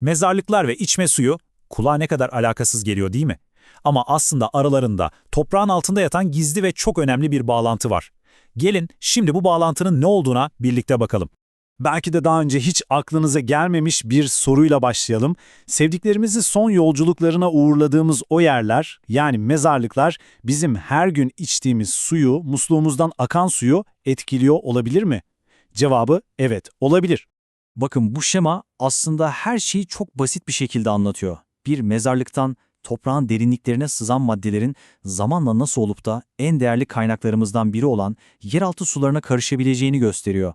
Mezarlıklar ve içme suyu kulağa ne kadar alakasız geliyor değil mi? Ama aslında aralarında toprağın altında yatan gizli ve çok önemli bir bağlantı var. Gelin şimdi bu bağlantının ne olduğuna birlikte bakalım. Belki de daha önce hiç aklınıza gelmemiş bir soruyla başlayalım. Sevdiklerimizi son yolculuklarına uğurladığımız o yerler, yani mezarlıklar, bizim her gün içtiğimiz suyu, musluğumuzdan akan suyu etkiliyor olabilir mi? Cevabı evet, olabilir. Bakın bu şema aslında her şeyi çok basit bir şekilde anlatıyor. Bir mezarlıktan toprağın derinliklerine sızan maddelerin zamanla nasıl olup da en değerli kaynaklarımızdan biri olan yeraltı sularına karışabileceğini gösteriyor.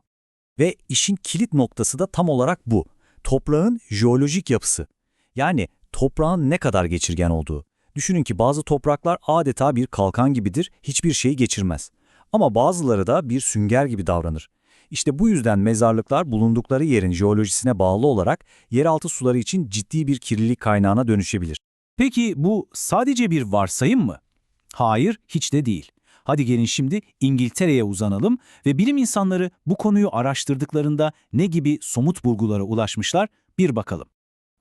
Ve işin kilit noktası da tam olarak bu. Toprağın jeolojik yapısı. Yani toprağın ne kadar geçirgen olduğu. Düşünün ki bazı topraklar adeta bir kalkan gibidir, hiçbir şeyi geçirmez. Ama bazıları da bir sünger gibi davranır. İşte bu yüzden mezarlıklar bulundukları yerin jeolojisine bağlı olarak yeraltı suları için ciddi bir kirlilik kaynağına dönüşebilir. Peki bu sadece bir varsayım mı? Hayır, hiç de değil. Hadi gelin şimdi İngiltere'ye uzanalım ve bilim insanları bu konuyu araştırdıklarında ne gibi somut bulgulara ulaşmışlar bir bakalım.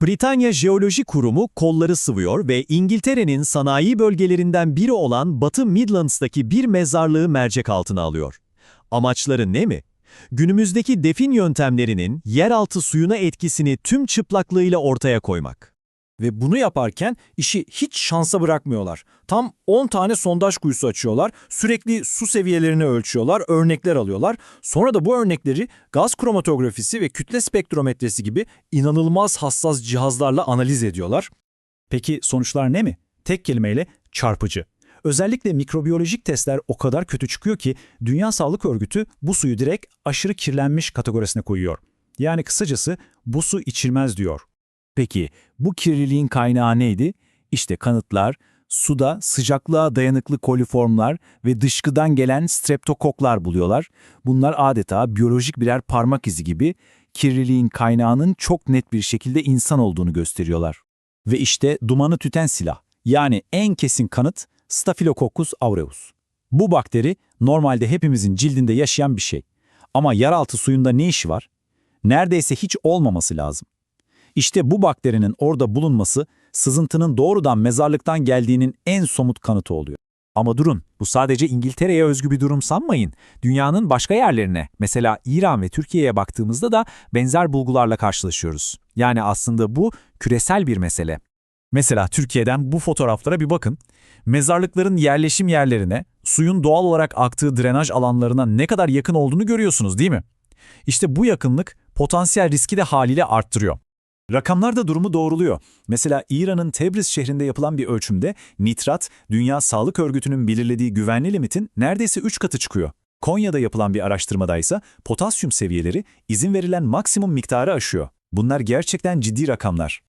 Britanya Jeoloji Kurumu kolları sıvıyor ve İngiltere'nin sanayi bölgelerinden biri olan Batı Midlands'taki bir mezarlığı mercek altına alıyor. Amaçları ne mi? Günümüzdeki defin yöntemlerinin yeraltı suyuna etkisini tüm çıplaklığıyla ortaya koymak. Ve bunu yaparken işi hiç şansa bırakmıyorlar. Tam 10 tane sondaj kuyusu açıyorlar, sürekli su seviyelerini ölçüyorlar, örnekler alıyorlar. Sonra da bu örnekleri gaz kromatografisi ve kütle spektrometresi gibi inanılmaz hassas cihazlarla analiz ediyorlar. Peki sonuçlar ne mi? Tek kelimeyle çarpıcı. Özellikle mikrobiyolojik testler o kadar kötü çıkıyor ki Dünya Sağlık Örgütü bu suyu direkt aşırı kirlenmiş kategorisine koyuyor. Yani kısacası bu su içilmez diyor. Peki bu kirliliğin kaynağı neydi? İşte kanıtlar, suda sıcaklığa dayanıklı koliformlar ve dışkıdan gelen streptokoklar buluyorlar. Bunlar adeta biyolojik birer parmak izi gibi kirliliğin kaynağının çok net bir şekilde insan olduğunu gösteriyorlar. Ve işte dumanı tüten silah. Yani en kesin kanıt Staphylococcus aureus. Bu bakteri normalde hepimizin cildinde yaşayan bir şey. Ama yeraltı suyunda ne işi var? Neredeyse hiç olmaması lazım. İşte bu bakterinin orada bulunması sızıntının doğrudan mezarlıktan geldiğinin en somut kanıtı oluyor. Ama durun, bu sadece İngiltere'ye özgü bir durum sanmayın. Dünyanın başka yerlerine, mesela İran ve Türkiye'ye baktığımızda da benzer bulgularla karşılaşıyoruz. Yani aslında bu küresel bir mesele. Mesela Türkiye'den bu fotoğraflara bir bakın. Mezarlıkların yerleşim yerlerine, suyun doğal olarak aktığı drenaj alanlarına ne kadar yakın olduğunu görüyorsunuz değil mi? İşte bu yakınlık potansiyel riski de haliyle arttırıyor. Rakamlar da durumu doğruluyor. Mesela İran'ın Tebriz şehrinde yapılan bir ölçümde nitrat, Dünya Sağlık Örgütü'nün belirlediği güvenli limitin neredeyse 3 katı çıkıyor. Konya'da yapılan bir araştırmada ise potasyum seviyeleri izin verilen maksimum miktarı aşıyor. Bunlar gerçekten ciddi rakamlar.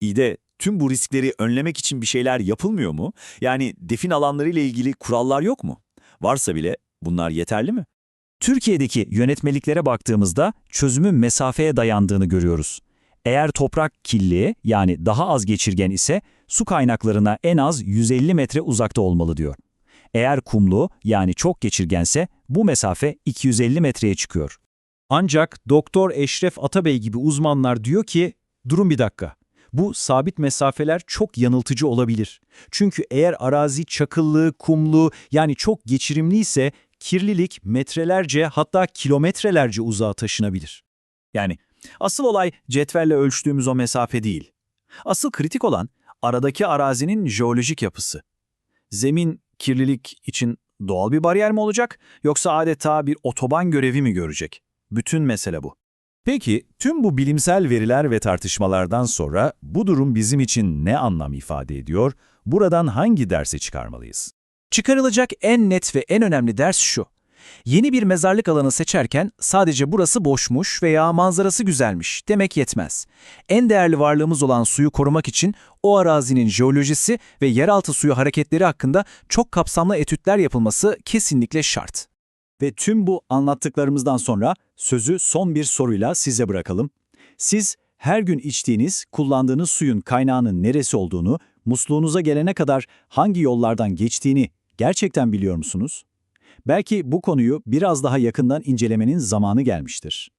İyi de tüm bu riskleri önlemek için bir şeyler yapılmıyor mu? Yani defin alanları ile ilgili kurallar yok mu? Varsa bile bunlar yeterli mi? Türkiye'deki yönetmeliklere baktığımızda çözümün mesafeye dayandığını görüyoruz. Eğer toprak kirli yani daha az geçirgen ise su kaynaklarına en az 150 metre uzakta olmalı diyor. Eğer kumlu yani çok geçirgense bu mesafe 250 metreye çıkıyor. Ancak Doktor Eşref Atabey gibi uzmanlar diyor ki, durun bir dakika. Bu sabit mesafeler çok yanıltıcı olabilir. Çünkü eğer arazi çakıllı, kumlu yani çok geçirimli ise kirlilik metrelerce hatta kilometrelerce uzağa taşınabilir. Yani asıl olay cetvelle ölçtüğümüz o mesafe değil. Asıl kritik olan aradaki arazinin jeolojik yapısı. Zemin kirlilik için doğal bir bariyer mi olacak yoksa adeta bir otoban görevi mi görecek? Bütün mesele bu. Peki tüm bu bilimsel veriler ve tartışmalardan sonra bu durum bizim için ne anlam ifade ediyor? Buradan hangi dersi çıkarmalıyız? Çıkarılacak en net ve en önemli ders şu. Yeni bir mezarlık alanı seçerken sadece burası boşmuş veya manzarası güzelmiş demek yetmez. En değerli varlığımız olan suyu korumak için o arazinin jeolojisi ve yeraltı suyu hareketleri hakkında çok kapsamlı etütler yapılması kesinlikle şart. Ve tüm bu anlattıklarımızdan sonra sözü son bir soruyla size bırakalım. Siz her gün içtiğiniz, kullandığınız suyun kaynağının neresi olduğunu, musluğunuza gelene kadar hangi yollardan geçtiğini gerçekten biliyor musunuz? Belki bu konuyu biraz daha yakından incelemenin zamanı gelmiştir.